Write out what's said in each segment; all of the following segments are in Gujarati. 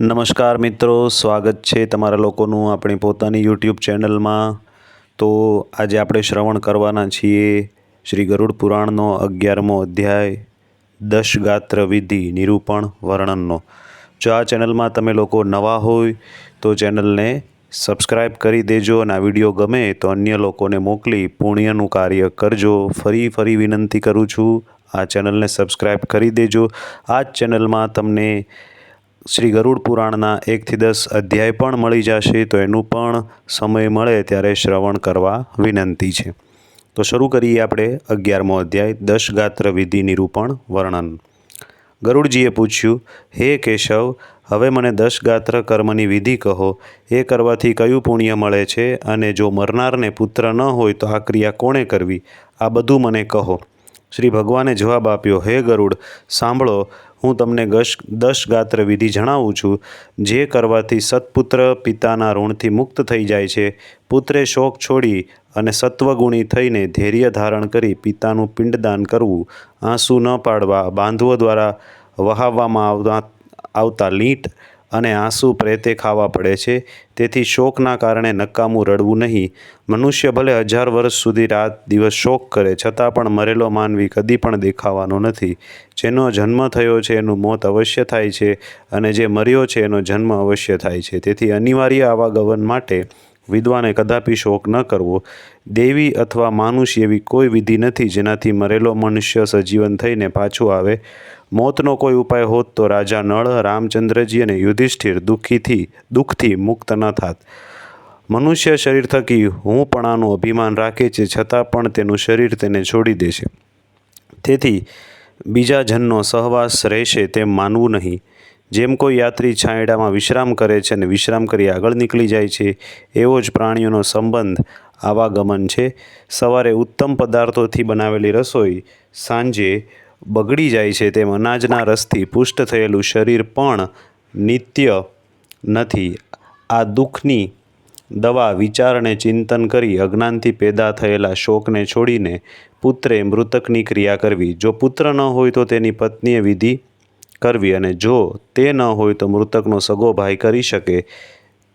નમસ્કાર મિત્રો, સ્વાગત છે તમારા લોકોનું આપણી પોતાની યુટ્યુબ ચેનલમાં. તો આજે આપણે શ્રવણ કરવાના છીએ શ્રી ગરુડ પુરાણનો અગિયારમો અધ્યાય, દશ ગાત્ર વિધિ નિરૂપણ વર્ણનનો. જો આ ચેનલમાં તમે લોકો નવા હોય, તો ચેનલને સબસ્ક્રાઇબ કરી દેજો અને આ વીડિયો ગમે તો અન્ય લોકોને મોકલી પુણ્યનું કાર્ય કરજો. ફરી ફરી વિનંતી કરું છું, આ ચેનલને સબસ્ક્રાઇબ કરી દેજો. આ ચેનલમાં તમને શ્રી ગરુડ પુરાણના એકથી દસ અધ્યાય પણ મળી જશે, તો એનું પણ સમય મળે ત્યારે શ્રવણ કરવા વિનંતી છે. તો શરૂ કરીએ આપણે અગિયારમો અધ્યાય દશ ગાત્ર વિધિ નિરૂપણ વર્ણન. ગરુડજીએ પૂછ્યું, હે કેશવ, હવે મને દશ ગાત્ર કર્મની વિધિ કહો. એ કરવાથી કયું પુણ્ય મળે છે? અને જો મરનારને પુત્ર ન હોય તો આ ક્રિયા કોણે કરવી? આ બધું મને કહો. શ્રી ભગવાને જવાબ આપ્યો, હે ગરુડ, સાંભળો હું તમને ગશ ગાત્ર વિધિ જણાવું છું. જે કરવાથી સત્પુત્ર પિતાના ઋણથી મુક્ત થઈ જાય છે. પુત્રે શોક છોડી અને સત્વગુણી થઈને ધૈર્ય ધારણ કરી પિતાનું પિંડદાન કરવું. આંસુ ન પાડવા બાંધવો દ્વારા વહાવવામાં આવતા લીંટ અને આંસુ પ્રેતે ખાવા પડે છે. તેથી શોકના કારણે નકામું રડવું નહીં. મનુષ્ય ભલે હજાર વર્ષ સુધી રાત દિવસ શોક કરે, છતાં પણ મરેલો માનવી કદી પણ દેખાવાનો નથી. જેનો જન્મ થયો છે એનું મોત અવશ્ય થાય છે અને જે મર્યો છે એનો જન્મ અવશ્ય થાય છે. તેથી અનિવાર્ય આવાગમન માટે વિદ્વાને કદાપી શોક ન કરવો. દેવી અથવા માનુષ એવી કોઈ વિધિ નથી જેનાથી મરેલો મનુષ્ય સજીવન થઈને પાછો આવે. મોતનો કોઈ ઉપાય હોત તો રાજા નળ, રામચંદ્રજી અને યુધિષ્ઠિર દુઃખીથી, દુઃખથી મુક્ત ન થાત. મનુષ્ય શરીર થકી હું પણાનું અભિમાન રાખે છે છતાં પણ તેનું શરીર તેને છોડી દે છે. તેથી બીજા જનનો સહવાસ રહેશે તેમ માનવું નહીં. જેમ કોઈ યાત્રી છાંયડામાં વિશ્રામ કરે છે અને વિશ્રામ કરી આગળ નીકળી જાય છે, એવો જ પ્રાણીઓનો સંબંધ આવાગમન છે. સવારે ઉત્તમ પદાર્થોથી બનાવેલી રસોઈ સાંજે બગડી જાય છે તેમ અનાજના રસથી પુષ્ટ થયેલું શરીર પણ નિત્ય નથી. આ દુઃખની દવા વિચારને ચિંતન કરી અજ્ઞાનથી પેદા થયેલા શોકને છોડીને પુત્રે મૃતકની ક્રિયા કરવી. જો પુત્ર ન હોય તો તેની પત્નીએ વિધિ કરવી અને જો તે ન હોય તો મૃતકનો સગો ભાઈ કરી શકે.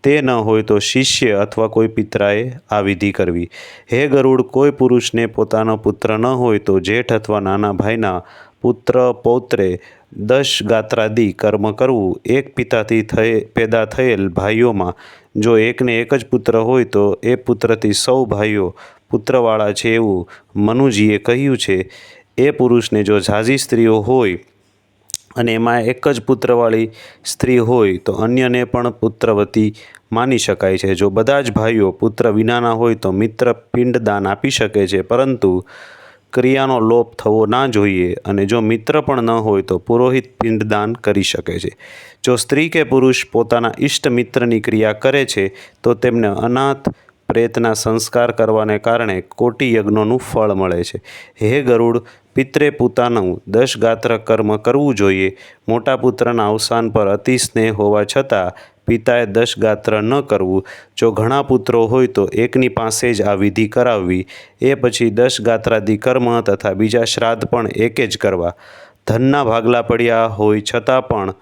તે ન હોય તો શિષ્ય અથવા કોઈ પિતરાએ આ વિધિ કરવી. હે ગરુડ, કોઈ પુરુષને પોતાનો પુત્ર ન હોય તો જેઠ અથવા નાના ભાઈના પુત્ર પૌત્રે દશ ગાત્રાદિ કર્મ કરવું. એક પિતાથી થયે, પેદા થયેલ ભાઈઓમાં જો એકને એક જ પુત્ર હોય તો એ પુત્રથી સૌ ભાઈઓ પુત્રવાળા છે એવું મનુજીએ કહ્યું છે. એ પુરુષને જો ઝાઝી સ્ત્રીઓ હોય અને એમાં એક જ પુત્રવાળી સ્ત્રી હોય તો અન્યને પણ પુત્રવતી માની શકાય છે. જો બધા જ ભાઈઓ પુત્ર વિનાના હોય તો મિત્ર પિંડદાન આપી શકે છે, પરંતુ ક્રિયાનો લોપ થવો ના જોઈએ અને જો મિત્ર પણ ન હોય તો પુરોહિત પિંડદાન કરી શકે છે. જો સ્ત્રી કે પુરુષ પોતાના ઈષ્ટ મિત્રની ક્રિયા કરે છે, તો તેમને અનાથ પ્રેતના સંસ્કાર કરવાને કારણે કોટી યજ્ઞોનું ફળ મળે છે. હે ગરુડ પિત્રે પોતાનું દશ ગાત્ર કર્મ કરવું જોઈએ. મોટા પુત્રના અવસાન પર અતિ સ્નેહ હોવા છતાં પિતાએ દશગાત્ર ન કરવું. જો ઘણા પુત્રો હોય તો એકની પાસે જ આ વિધિ કરાવવી. એ પછી દશ ગાત્રાદિ કર્મ તથા બીજા શ્રાદ્ધ પણ એકે જ કરવા. ધનના ભાગલા પડ્યા હોય છતાં પણ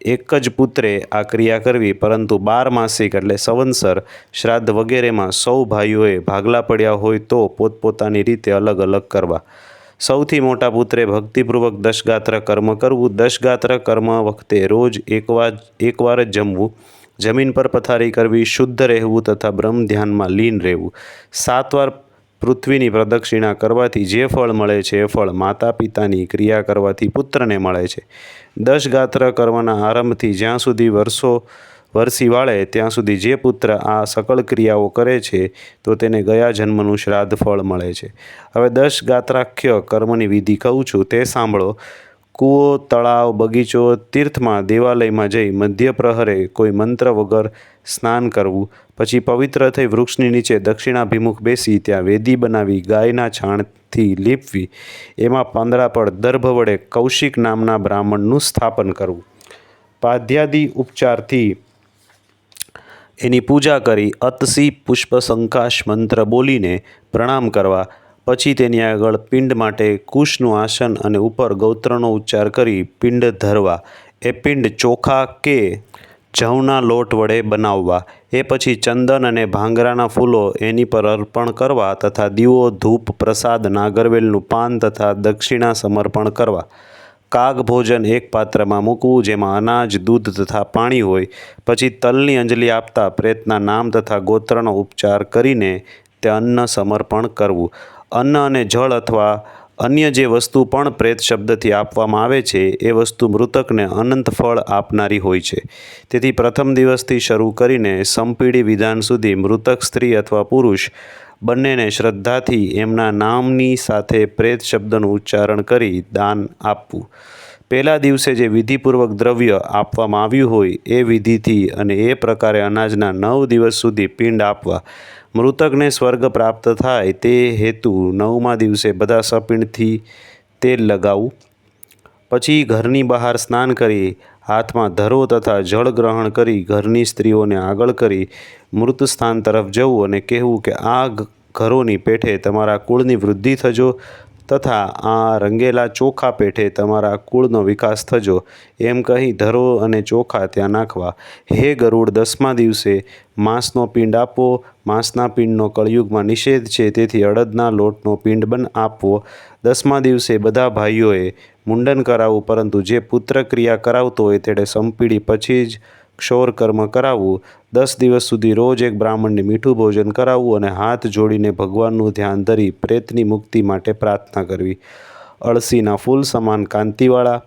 એક જ પુત્રે આ ક્રિયા કરવી. પરંતુ બાર માસિક એટલે સંવત્સર શ્રાદ્ધ વગેરેમાં સૌ ભાઈઓએ ભાગલા પડ્યા હોય તો પોતપોતાની રીતે અલગ અલગ કરવા. સૌથી મોટા પુત્રે ભક્તિપૂર્વક દશગાત્ર કર્મ કરવું. દશગાત્ર કર્મ વખતે રોજ એકવાર એકવાર જ જમવું. જમીન પર પથારી કરવી, શુદ્ધ રહેવું તથા બ્રહ્મ ધ્યાનમાં લીન રહેવું. સાત વાર પૃથ્વીની પ્રદક્ષિણા કરવાથી જે ફળ મળે છે એ ફળ માતા પિતાની ક્રિયા કરવાથી પુત્રને મળે છે. દશગાત્ર કર્મના આરંભથી જ્યાં સુધી વર્ષો વરસી વાળે ત્યાં સુધી જે પુત્ર આ સકળ ક્રિયાઓ કરે છે, તો તેને ગયા જન્મનું શ્રાદ્ધ ફળ મળે છે. હવે દશ ગાત્રાખ્ય કર્મની વિધિ કહું છું, તે સાંભળો. કૂવો, તળાવ, બગીચો, તીર્થમાં, દેવાલયમાં જઈ મધ્ય પ્રહરે કોઈ મંત્ર વગર સ્નાન કરવું, પછી પવિત્ર થઈ વૃક્ષની નીચે દક્ષિણાભિમુખ બેસી ત્યાં વેદી બનાવી ગાયના છાણથી લીપવી, એમાં પાંદડા પર દર્ભ વડે કૌશિક નામના બ્રાહ્મણનું સ્થાપન કરવું. પાધ્યાદિ ઉપચારથી એની પૂજા કરી અતસી પુષ્પ સંકાશ મંત્ર બોલીને પ્રણામ કરવા, પછી તેની આગળ પિંડ માટે કુશનું આસન અને ઉપર ગૌત્રનો ઉચ્ચાર કરી પિંડ ધરવા. એ પિંડ ચોખા કે જવના લોટ વડે બનાવવા. એ પછી ચંદન અને ભાંગરાના ફૂલો એની પર અર્પણ કરવા તથા દીવો, ધૂપ, પ્રસાદ, નાગરવેલનું પાન તથા દક્ષિણા સમર્પણ કરવા. કાગ ભોજન એક પાત્રમાં મૂકવું, જેમાં અનાજ, દૂધ તથા પાણી હોય, પછી તલની અંજલિ આપતા પ્રેતના નામ તથા ગોત્રનો ઉપચાર કરીને તે અન્ન સમર્પણ કરવું. અન્ન અને જળ અથવા અન્ય જે વસ્તુ પણ પ્રેત શબ્દથી આપવામાં આવે છે, એ વસ્તુ મૃતકને અનંત ફળ આપનારી હોય છે. તેથી પ્રથમ દિવસથી શરૂ કરીને સંપીડી વિધાન સુધી મૃતક સ્ત્રી અથવા પુરુષ બંનેને શ્રદ્ધાથી એમના નામની સાથે પ્રેત શબ્દનું ઉચ્ચારણ કરી દાન આપવું. પહેલા દિવસે જે વિધિપૂર્વક દ્રવ્ય આપવામાં આવ્યું હોય એ વિધિથી અને એ પ્રકારે અનાજના નવ દિવસ સુધી પિંડ આપવા. મૃતકને સ્વર્ગ પ્રાપ્ત થાય તે હેતુ નવમા દિવસે બધા સપિંડથી તેલ લગાવવું પછી ઘરની બહાર સ્નાન કરી હાથમાં ધરો તથા જળ ગ્રહણ કરી ઘરની સ્ત્રીઓને આગળ કરી મૃત સ્થાન તરફ જવું અને કહેવું કે આ ઘરોની પેઠે તમારા કુળની વૃદ્ધિ થજો તથા આ રંગેલા ચોખા પેઠે તમારા કુળનો વિકાસ થજો. એમ કહી ધરો અને ચોખા ત્યાં નાખવા. હે ગરુડ, દસમા દિવસે માંસનો પિંડ આપવો માંસના પિંડનો કળયુગમાં નિષેધ છે, તેથી અડદના લોટનો પિંડ બન આપવો. દસમા દિવસે બધા ભાઈઓએ મુંડન કરાવવું પરંતુ જે પુત્ર ક્રિયા કરાવતો હોય તેણે સંપીડી પછી જ ક્ષોર કર્મ કરાવવું. દસ દિવસ સુધી રોજ એક બ્રાહ્મણને મીઠું ભોજન કરાવવું અને હાથ જોડીને ભગવાનનું ધ્યાન ધરી પ્રેતની મુક્તિ માટે પ્રાર્થના કરવી. અળસીના ફૂલ સમાન કાંતિવાળા,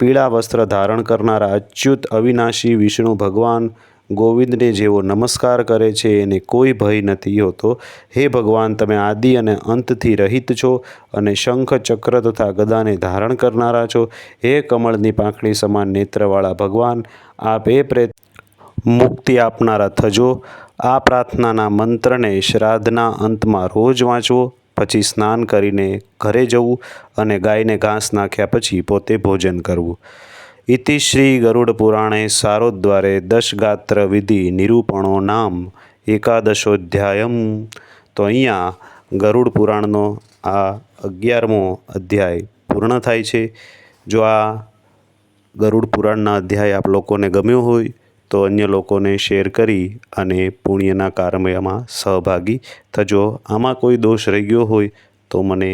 પીળા વસ્ત્ર ધારણ કરનારા અચ્યુત અવિનાશી વિષ્ણુ ભગવાન ગોવિંદને જેવો નમસ્કાર કરે છે એને કોઈ ભય નથી હોતો. હે ભગવાન, તમે આદિ અને અંતથી રહિત છો અને શંખ, ચક્ર તથા ગદાને ધારણ કરનારા છો. હે કમળની પાંખડી સમાન નેત્રવાળા ભગવાન, આપ એ પ્રેત મુક્તિ આપનારા થજો. આ પ્રાર્થનાના મંત્રને શ્રાદ્ધના અંતમાં રોજ વાંચવો, પછી સ્નાન કરીને ઘરે જવું અને ગાયને ઘાસ નાખ્યા પછી પોતે ભોજન કરવું. ઇતિ શ્રી ગરુડ પુરાણે સારોદ્વારે દશગાત્ર વિધિ નિરૂપણો નામ એકાદશોધ્યાયમ તો અહીંયા ગરુડ પુરાણનો આ અગિયારમો અધ્યાય પૂર્ણ થાય છે। જો આ ગરુડ પુરાણના અધ્યાય આપ લોકોને ગમ્યો હોય, તો અન્ય લોકોને શેર કરી અને પુણ્યના કાર્યમાં સહભાગી થજો। આમાં કોઈ દોષ રહી ગયો હોય, તો મને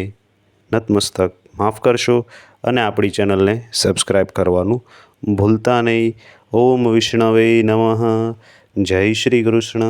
નતમસ્તક માફ કરશો। અને આપણી ચેનલને સબસ્ક્રાઈબ કરવાનું ભૂલતા નહીં. ઓમ વિષ્ણવે નમઃ. જય શ્રી કૃષ્ણ.